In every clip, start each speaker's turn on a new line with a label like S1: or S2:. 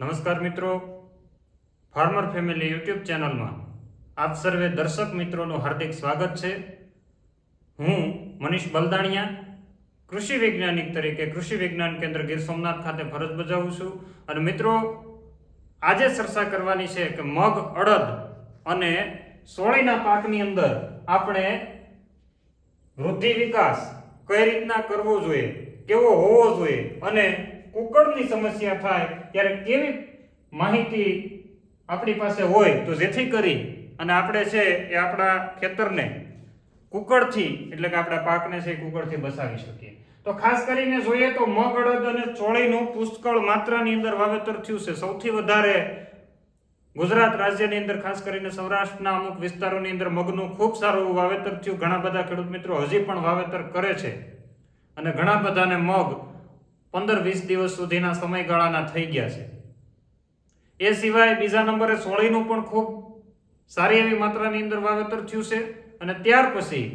S1: નમસ્કાર મિત્રો. Farmer family YouTube ચેનલમાં આપ સર્વે દર્શક મિત્રોનું હાર્દિક સ્વાગત છે. હું મનીષ બલદાણિયા, કૃષિ વૈજ્ઞાનિક તરીકે કૃષિ વિજ્ઞાન કેન્દ્ર ગીર સોમનાથ ખાતે ફરજ બજાવું છું. અને મિત્રો, આજે ચર્ચા કરવાની છે કે મગ, અડદ અને સોળીના પાકની અંદર આપણે વૃદ્ધિ વિકાસ કઈ રીતના કરવો જોઈએ, કેવો હોવો જોઈએ અને કુકળની સમસ્યા થાય, ત્યારે કેવી માહિતી આપણી પાસે હોય તો જેથી કરી અને આપણે છે એ આપણા ખેતરને કુકળથી, એટલે કે આપણા પાકને છે કુકળથી બચાવી શકીએ. તો ખાસ કરીને જોઈએ તો મગ અડદ અને ચોળીનું પુષ્કળ માત્રાની અંદર વાવેતર થયું છે. સૌથી વધારે ગુજરાત રાજ્યની અંદર, ખાસ કરીને સૌરાષ્ટ્રના અમુક વિસ્તારોની અંદર મગનું ખૂબ સારું વાવેતર થયું. ઘણા બધા ખેડૂત મિત્રો હજી પણ વાવેતર કરે છે. અને ઘણા બધાને મગ પંદર વીસ દિવસ સુધીના સમયગાળાના થઈ ગયા છે. એ સિવાય બીજા નંબરે સોળીનું પણ ખૂબ સારી એવી માત્રાની અંદર વાવેતર થયું છે અને ત્યાર પછી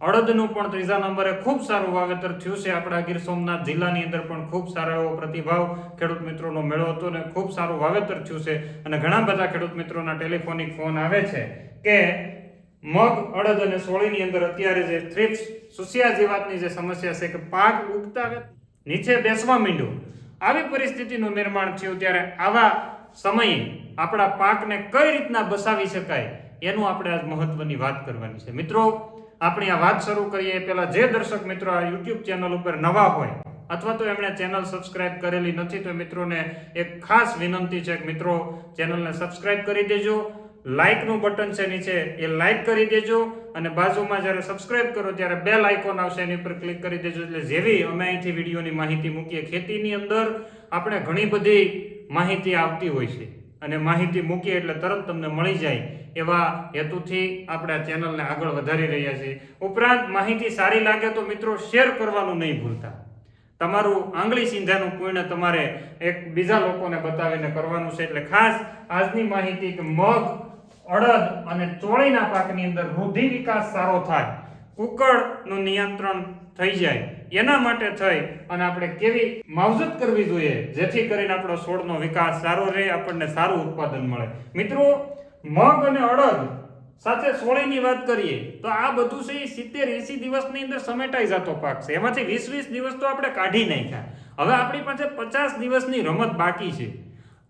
S1: અડદનું પણ ત્રીજા નંબરે ખૂબ સારું વાવેતર થયું છે. આપણા ગીર સોમનાથ જિલ્લાની અંદર પણ ખૂબ સારો એવો પ્રતિભાવ ખેડૂત મિત્રોનો મેળો હતો અને ખૂબ સારું વાવેતર થયું છે. અને ઘણા બધા ખેડૂત મિત્રોના ટેલિફોનિક ફોન આવે છે કે મગ, અડદ અને સોળીની અંદર અત્યારે જે થ્રિપ્સ સુસિયા જીવાતની જે સમસ્યા છે કે પાક ઉગતા નીચે બેસવા માંડ્યો. આવી પરિસ્થિતિનું નિર્માણ થયું ત્યારે આવા સમયે આપણા પાકને કઈ રીતના બસાવી શકાય એનું આપણે આજ મહત્વની વાત કરવાની છે. મિત્રો, આપણી આ વાત શરૂ કરીએ એ પહેલા જે દર્શક મિત્રો આ યુટ્યુબ ચેનલ ઉપર નવા હોય અથવા તો એમણે ચેનલ સબસ્ક્રાઇબ કરેલી નથી તો મિત્રોને એક ખાસ વિનંતી છે કે મિત્રો ચેનલને સબસ્ક્રાઇબ કરી દેજો લાઇકનું બટન છે નીચે, એ લાઇક કરી દેજો અને બાજુમાં જ્યારે સબસ્ક્રાઇબ કરો ત્યારે બે આઇકોન આવશે એની ઉપર ક્લિક કરી દેજો. એટલે જેવી અમે અહીંથી વિડીયોની માહિતી મૂકીએ, ખેતીની અંદર આપણે ઘણી બધી માહિતી આવતી હોય છે. અને માહિતી મૂકીએ એટલે તરત તમને મળી જાય એવા હેતુથી આપણે આ ચેનલને આગળ વધારી રહ્યા છીએ. ઉપરાંત માહિતી સારી લાગે તો મિત્રો શેર કરવાનું નહીં ભૂલતા. તમારું આંગળી સિંધાનું પૂર્ણ તમારે એક બીજા લોકોને બતાવીને કરવાનું છે. એટલે ખાસ આજની માહિતી કે મગ અડદ અને ચોળીના પાકની અંદર વૃદ્ધિ વિકાસ સારો થાય. કુકળનું નિયંત્રણ થઈ જાય. એના માટે થઈ અને આપણે કેવી માવજત કરવી જોઈએ, જેથી કરીને આપણો છોડનો વિકાસ સારો રહે, આપણને સારું ઉત્પાદન મળે. મિત્રો, મગ અને અડદ સાથે સોળીની વાત કરીએ, તો આ બધું છે એ સિત્તેર એસી દિવસની અંદર સમેટાઈ જતો પાક છે. એમાંથી વીસ વીસ દિવસ તો આપણે કાઢી નાખ્યા. હવે આપણી પાસે પચાસ દિવસની રમત બાકી છે.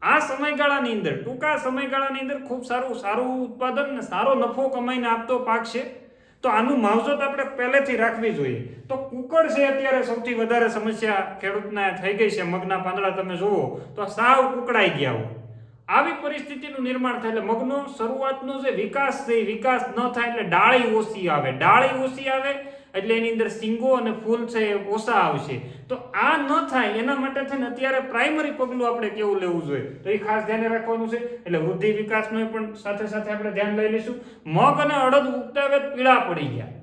S1: આ સમયગાળાની અંદર, ટૂંકા સમયગાળાની અંદર ખૂબ સારું સારું ઉત્પાદન સારો નફો કમાઈને આપતો પાક છે. તો આનું માવજત આપણે પહેલેથી રાખવી જોઈએ. તો કુકડ છે અત્યારે સૌથી વધારે સમસ્યા ખેડૂતને થઈ ગઈ છે, મગના પાંદડા તમે જુઓ, તો સાવ કુકડાઈ ગયા હોય. આવી પરિસ્થિતિનું નિર્માણ થાય એટલે મગનો શરૂઆતનો જે વિકાસ છે વિકાસ ન થાય એટલે ડાળી ઓછી આવે. ડાળી ઓછી આવે એટલે એની અંદર સિંગો અને ફૂલ છે એ ઓછા આવશે. તો આ ન થાય, એના માટે છે ને અત્યારે પ્રાઇમરી પગલું આપણે કેવું લેવું જોઈએ? તો એ ખાસ ધ્યાને રાખવાનું છે. એટલે વૃદ્ધિ વિકાસનો પણ સાથે સાથે આપણે ધ્યાન લઈ લઈશું. મગ અને અડદ ઉગતા પીળા પડી ગયા.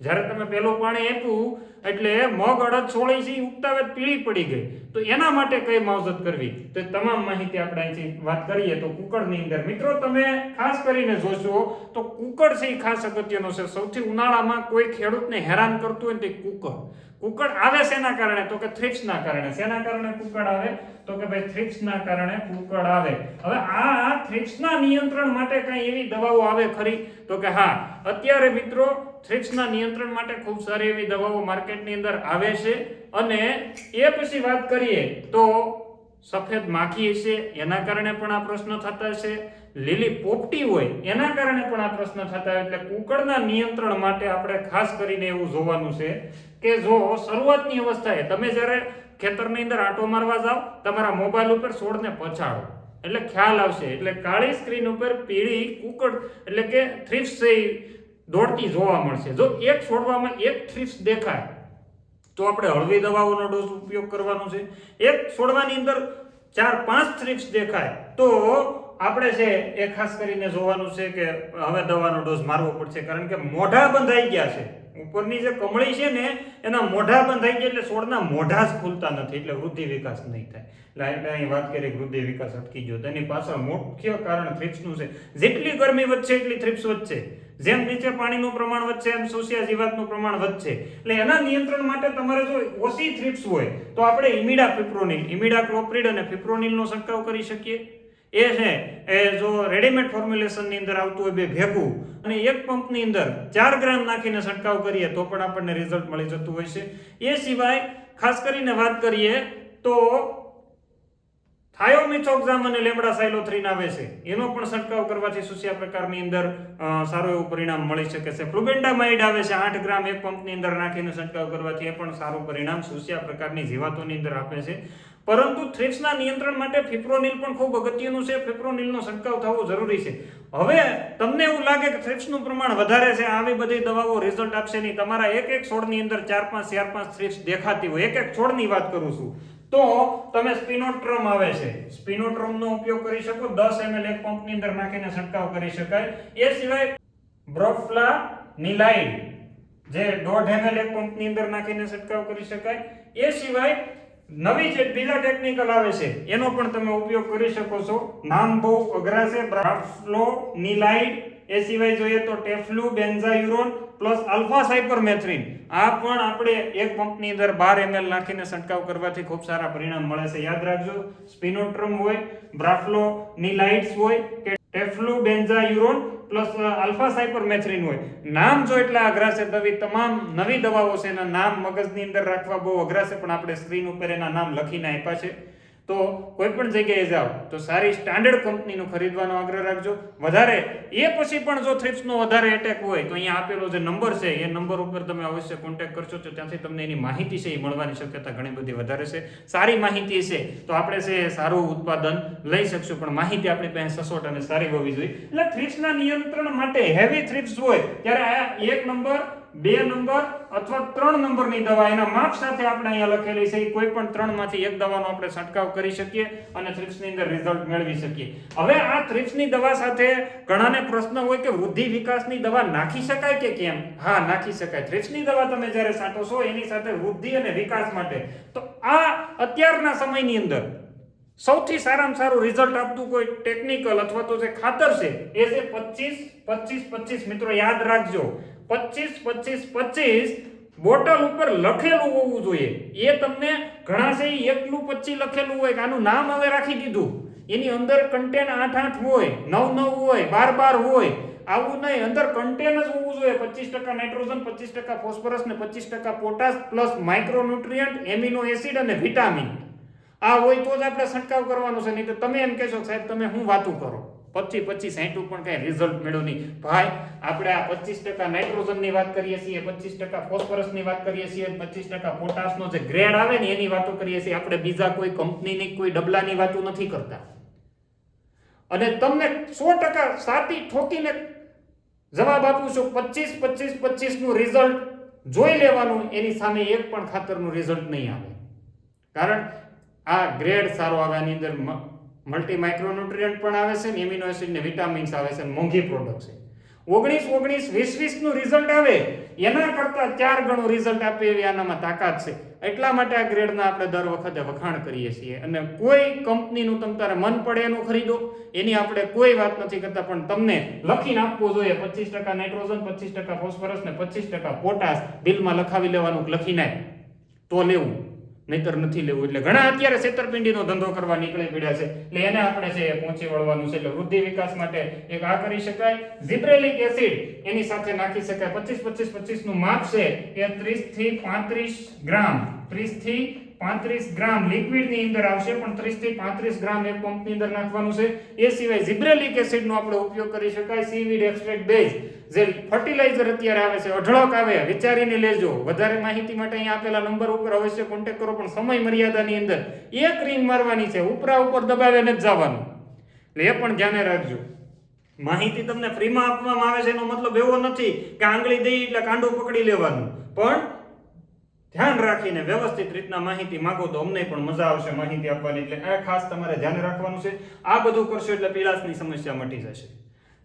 S1: જ્યારે તમે પહેલું પાણી આપ્યું, એટલે મગ અડદ છોડી છે, ઈ ઉગતા પીળી પડી ગઈ. તો એના માટે કઈ માવજત કરવી? તો તમામ માહિતી આપણે અહીંથી વાત કરીએ તો કુકડની અંદર. મિત્રો, તમે ખાસ કરીને જોશો તો કુકડ છે એ ખાસ અગત્યનો છે. સૌથી ઉનાળામાં કોઈ ખેડૂતને હેરાન કરતું હોય તે કુકડ. કુકડ આવે શેના કારણે? તો કે થ્રિપ્સના કારણે. શેના કારણે કુકડ આવે? તો કે ભાઈ થ્રિપ્સના કારણે કુકડ આવે. હવે આ થ્રિપ્સના નિયંત્રણ માટે કઈ એવી દવાઓ આવે ખરી? તો કે હા. અત્યારે મિત્રો થ્રિપ્સના નિયંત્રણ માટે ખૂબ સારી એવી દવાઓ માર્કેટની અંદર આવે છે. અને એ પછી વાત કરીએ તો સફેદ માખી છે એના કારણે પણ આ પ્રશ્ન થતા છે લીલી પોપટી હોય, એના કારણે પણ આ પ્રશ્ન થતા હોય. એટલે કુકળના નિયંત્રણ માટે આપણે ખાસ કરીને એવું જોવાનું છે કે જો શરૂઆતની અવસ્થાએ તમે જ્યારે ખેતરની અંદર આંટો મારવા જાઓ, તમારા મોબાઈલ ઉપર છોડને પછાડો. એટલે ખ્યાલ આવશે. એટલે કાળી સ્ક્રીન ઉપર પીળી કુકડ એટલે કે થ્રિપ્સ છે દોડતી જોવા મળશે. જો એક છોડવામાં એક થ્રીપ્સ દેખાય, તો આપણે હળવી દવાઓનો ડોઝ ઉપયોગ કરવાનો છે. એક છોડવાની અંદર ચાર પાંચ થ્રિપ્સ દેખાય, તો આપણે છે એ ખાસ કરીને જોવાનું છે કે હવે દવાનો ડોઝ મારવો પડશે, કારણ કે મોઢા બંધાઈ ગયા છે. ઉપરની જે કમળી છે ને, એના મોઢા બંધ થઈ ગયા એટલે છોડના મોઢા જ ખુલતા નથી, એટલે વૃદ્ધિ વિકાસ નહીં થાય. એટલે આપણે અહીં વાત કરીએ વૃદ્ધિ વિકાસ અટકી ગયો. તેની પાછળ મુખ્ય કારણ થ્રિપ્સનું છે. જેટલી ગરમી વધશે એટલી થ્રિપ્સ વધશે. જેમ નીચે પાણીનું પ્રમાણ વધશે, એમ સોસિયા જીવાતનું પ્રમાણ વધશે. એટલે એના નિયંત્રણ માટે તમારે જો ઓછી થ્રિપ્સ હોય, તો આપણે ઇમિડા ફિપ્રોનિલ ઇમિડા ક્લોપ્રિડ અને ફિપ્રોનિલનો છંટકાવ કરી શકીએ. એ છે, એ જો રેડીમેડ ફોર્મ્યુલેશનની અંદર આવતું હોય બે ભેગું, અને એક પંપની અંદર ચાર ગ્રામ નાખીને છંટકાવ કરીએ, તો પણ આપણને રિઝલ્ટ મળી જતું હોય છે. એ સિવાય ખાસ કરીને વાત કરીએ તો થાયોમિથોક્ઝામ અને લેમડા સાયલોથ્રીન આવે છે. એનો પણ છંટકાવ કરવાથી સુસિયા પ્રકારની અંદર સારું એવું પરિણામ મળી શકે છે. ફ્લુબેન્ડામાઇડ આવે છે, આઠ ગ્રામ એક પંપની અંદર નાખીને છંટકાવ કરવાથી એ પણ સારું પરિણામ સુસિયા પ્રકારની જીવાતોની અંદર આપે છે. પરંતુ થ્રિપ્સના નિયંત્રણ માટે ફિપ્રોનિલ પણ ખૂબ અગત્યનું છે. ફિપ્રોનિલનો છંટકાવ થવો જરૂરી છે. હવે તમને એવું લાગે કે થ્રિપ્સનું પ્રમાણ વધારે છે, આવી બધી દવાઓ રિઝલ્ટ આપશે નહીં. તમારા એક એક છોડની અંદર ચાર પાંચ ચાર પાંચ થ્રિપ્સ દેખાતી હોય. એક એક છોડની વાત કરું છું. તો તમે સ્પિનોટ્રમ આવે છે. સ્પિનોટ્રમનો ઉપયોગ કરી શકો. દસ એમએલ એક પંપની અંદર નાખીને છંટકાવ કરી શકાય. એ સિવાય બ્રોફ્લા નિલાઇડ જે દોઢ એમએલ એક પંપની અંદર નાખીને છંટકાવ કરી શકાય. એ સિવાય નવી જે બીજા ટેકનિકલ આવે છે, એનો પણ તમે ઉપયોગ કરી શકો છો. નામ બહુ અઘરા છે બ્રાફ્લો નિલાઇડ એ સિવાય જોઈએ તો teflubenzuron plus alpha cypermethrin આ પણ આપણે એક પંપની અંદર બાર એમએલ નાખીને છંટકાવ કરવાથી ખૂબ સારા પરિણામ મળે છે. યાદ રાખજો સ્પિનોટ્રમ હોય બ્રાફ્લો નિલાઇડ્સ હોય કે teflubenzuron plus alpha cypermethrin હોય. નામ જો એટલા અઘરા છે તવી તમામ નવી દવાઓ છે એના નામ મગજની અંદર રાખવા બહુ અઘરા છે પણ આપણે સ્ક્રીન ઉપર એના નામ લખીને આપ્યા છે. તો કોઈ પણ જગ્યાએ જાઓ, તો સારી સ્ટાન્ડર્ડ કંપનીનું ખરીદવાનો આગ્રહ રાખજો. વધારે, એ પછી પણ જો થ્રિપ્સનો વધારે એટેક હોય, તો અહીંયા આપેલો જે નંબર છે, એ નંબર ઉપર તમે અવશ્ય કોન્ટેક્ટ કરશો તો ત્યાંથી તમને એની માહિતી છે એ મળવાની શક્યતા ઘણી બધી વધારે છે. સારી માહિતી છે, તો આપણે છે સારું ઉત્પાદન લઈ શકશું, પણ માહિતી આપણી પાસે સસોટ અને સારી હોવી જોઈએ. એટલે થ્રિપ્સના નિયંત્રણ માટે હેવી થ્રિપ્સ હોય, ત્યારે આ એક નંબર બે નંબર અથવા ત્રણ નંબરની દવા. એના માપ સાથે આપણે અહીંયા લખેલી છે એ કોઈ પણ ત્રણમાંથી એક દવાનો આપણે છંટકાવ કરી શકીએ અને થ્રિપ્સની અંદર રિઝલ્ટ મેળવી શકીએ. હવે આ થ્રિપ્સની દવા સાથે ઘણાને પ્રશ્ન હોય કે વૃદ્ધિ વિકાસની દવા નાખી શકાય કે કેમ? હા, નાખી શકાય. થ્રિપ્સની દવા તમે જ્યારે છાંટો છો, એની સાથે વૃદ્ધિ અને વિકાસ માટે. તો આ અત્યારના સમયની અંદર સૌથી સારામાં સારું રિઝલ્ટ આપતું કોઈ ટેકનિકલ અથવા તો જે ખાતર છે, એ છે પચીસ પચીસ પચીસ. મિત્રો, યાદ રાખજો. પચીસ પચીસ પચીસ બોટલ ઉપર લખેલું હોવું જોઈએ. એ તમને ઘણા છે એકલું પચીસ લખેલું હોય કે આનું નામ હવે રાખી દીધું. એની અંદર કન્ટેન આઠ આઠ હોય, નવ નવ હોય, બાર બાર હોય. આવું નહીં, અંદર કન્ટેન જ હોવું જોઈએ. પચીસ ટકા નાઇટ્રોજન, પચીસ ટકા ફોસ્ફરસ ને પચીસ ટકા potash plus micronutrient amino acid અને વિટામિન આ હોય તો જ આપણે છંટકાવ કરવાનો છે. નહીં તો તમે એમ કહેશો સાહેબ, તમે હું વાતું કરો? પચીસ પચીસ સાઠું પણ કઈ રિઝલ્ટ મેળવ નહીં. ભાઈ, આપણે આ પચીસ ટકા નાઇટ્રોજનની વાત કરીએ છીએ, પચીસ ટકા ફોસ્ફરસની વાત કરીએ છીએ પચીસ ટકા પોટાશનો જે ગ્રેડ આવે ને એની વાતો કરીએ છીએ. આપણે બીજા કોઈ કંપનીની કોઈ ડબલાની વાતો નથી કરતા. અને તમને સો ટકા સાતી ઠોકીને જવાબ આપું છું, પચીસ પચીસ પચીસનું રિઝલ્ટ જોઈ લેવાનું, એની સામે એક પણ ખાતરનું રિઝલ્ટ નહીં આવે. કારણ આ ગ્રેડ સારો આવે, આની અંદર મલ્ટી માઇક્રોન્યુટ્રિયન્ટ પણ આવે છે ને એમિનો એસિડ ને વિટામિન્સ આવે છે મોંઘી પ્રોડક્ટ છે. ઓગણીસ ઓગણીસ વીસ વીસનું રિઝલ્ટ આવે, એના કરતા ચાર ગણું રિઝલ્ટ આપે એવી આનામાં તાકાત છે. એટલા માટે આ ગ્રેડના આપણે દર વખતે વખાણ કરીએ છીએ. અને કોઈ કંપનીનું તમ તારે મન પડે એનું ખરીદો, એની આપણે કોઈ વાત નથી કરતા, પણ તમને લખીને આપવું જોઈએ, પચીસ ટકા નાઇટ્રોજન, પચીસ ટકા ફોસ્ફરસ ને પચીસ ટકા પોટાશ બિલમાં લખાવી લેવાનું, લખીને તો લેવું. નહીતર નથી લેવું. એટલે ઘણા અત્યારે છેતરપિંડીનો ધંધો કરવા નીકળી પડ્યા છે. એટલે એને આપણે છે પહોંચી વળવાનું છે. એટલે વૃદ્ધિ વિકાસ માટે એક આ કરી શકાય. ઝિબ્રેલિક એસિડ એની સાથે નાખી શકાય. પચીસ પચીસ પચીસનું માપ છે એ ત્રીસથી પાંત્રીસ ગ્રામ. ત્રીસથી પાંત્રીસ ગ્રામ લિક્વિડની અંદર આવશે. પણ ત્રીસથી પાંત્રીસ ગ્રામ એક પંપની અંદર નાખવાનું છે. એ સિવાય ઝિબ્રેલિક એસિડ નો આપણે ઉપયોગ કરી શકાય. સીવીડ એક્સ્ટ્રેક્ટ બેઝ જે ફર્ટિલાઇઝર અત્યારે આવે છે, અઢળક આવે, વિચારીને લેજો. વધારે માહિતી માટે અહીંયા આપેલા નંબર ઉપર અવશ્ય કોન્ટેક્ટ કરો, પણ સમય મર્યાદાની અંદર એક રિંગ મારવાની છે. ઉપરા ઉપર દબાવે નથી જવાનું. એટલે એ પણ ધ્યાને રાખજો. માહિતી તમને ફ્રીમાં આપવામાં આવે છે એનો મતલબ એવો નથી કે આંગળી દઈ એટલે કાંડો પકડી લેવાનું. પણ ધ્યાન રાખીને વ્યવસ્થિત રીતના માહિતી માંગો તો અમને પણ મજા આવશે માહિતી આપવાની. એટલે આ ખાસ તમારે ધ્યાન રાખવાનું છે. આ બધું કરશો એટલે પીળાશની સમસ્યા મટી જશે.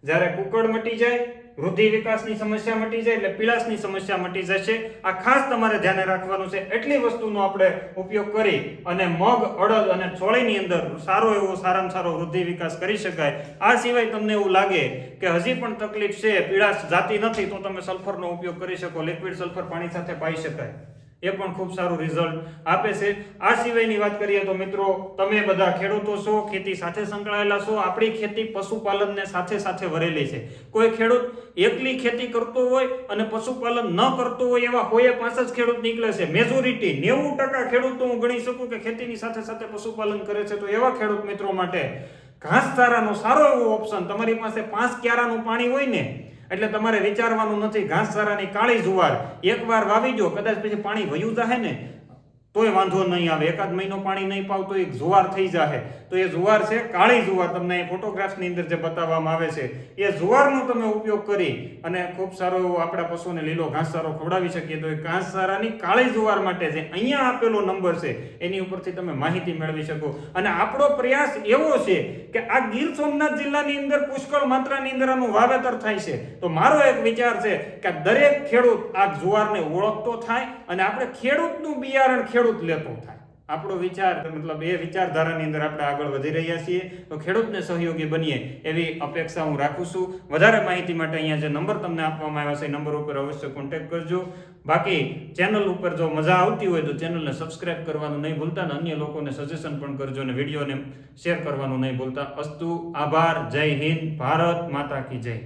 S1: જ્યારે કુકડ મટી જાય, વૃદ્ધિ વિકાસની સમસ્યા મટી જાય એટલે પીળાશની સમસ્યા મટી જશે. આ ખાસ તમારે ધ્યાને રાખવાનું છે. એટલી વસ્તુનો આપણે ઉપયોગ કરી અને મગ, અડદ અને ચોળીની અંદર સારો એવો સારામાં સારો વૃદ્ધિ વિકાસ કરી શકાય. આ સિવાય તમને એવું લાગે કે હજી પણ તકલીફ છે, પીળાશ જાતી નથી, તો તમે સલ્ફરનો ઉપયોગ કરી શકો. લિક્વિડ સલ્ફર પાણી સાથે પાઈ શકાય. એ પણ ખૂબ સારું રિઝલ્ટ આપે છે. આ સિવાયની વાત કરીએ તો મિત્રો, તમે બધા ખેડૂતો છો, ખેતી સાથે સંકળાયેલા છો, આપણી ખેતી પશુપાલનને સાથે સાથે વરેલી છે. કોઈ ખેડૂત એકલી ખેતી કરતો હોય અને પશુપાલન ન કરતો હોય એવા હોય પાંચ જ ખેડૂત નીકળે છે. મેજોરિટી નેવું ટકા ખેડૂત હું ગણી શકું કે ખેતીની સાથે સાથે પશુપાલન કરે છે. તો એવા ખેડૂત મિત્રો માટે ઘાસચારાનો સારો એવો ઓપ્શન તમારી પાસે પાંચ ક્યારાનું પાણી હોય ને એટલે તમારે વિચારવાનું નથી, ઘાસચારાની કાળી જુવાર. એકવાર વાવી દો કદાચ પછી પાણી વયું જાહે ને, તોય વાંધો નહીં આવે. એકાદ મહિનો પાણી નહીં પાવ તો એક જુવાર થઈ જાહે. તો એ જુવાર છે, કાળી જુવાર તમને એ ફોટોગ્રાફ્સની અંદર જે બતાવવામાં આવે છે, એ જુવારનો તમે ઉપયોગ કરી અને ખૂબ સારો એવો આપણા પશુને લીલો ઘાસચારો ખવડાવી શકીએ, તો એ ઘાસચારાની કાળી જુવાર માટે જે અહીંયા આપેલો નંબર છે, એની ઉપરથી તમે માહિતી મેળવી શકો. અને આપણો પ્રયાસ એવો છે કે આ ગીર સોમનાથ જિલ્લાની અંદર પુષ્કળ માત્રાની અંદર આનું વાવેતર થાય છે. તો મારો એક વિચાર છે કે દરેક ખેડૂત આ જુવારને ઓળખતો થાય અને આપણે ખેડૂતનું બિયારણ ખેડૂત લેતો થાય. આપણો વિચાર, મતલબ એ વિચારધારાની અંદર આપણે આગળ વધી રહ્યા છીએ. તો ખેડૂતને સહયોગી બનીએ એવી અપેક્ષા હું રાખું છું. વધારે માહિતી માટે અહીંયા જે નંબર તમને આપવામાં આવ્યા છે, એ નંબર ઉપર અવશ્ય કોન્ટેક્ટ કરજો. બાકી ચેનલ ઉપર જો મજા આવતી હોય તો ચેનલને સબસ્ક્રાઇબ કરવાનું નહીં ભૂલતા અને અન્ય લોકોને સજેશન પણ કરજો અને વિડીયોને શેર કરવાનું નહીં ભૂલતા. અસ્તુ, આભાર, જય હિન્દ, ભારત માતા કી જય.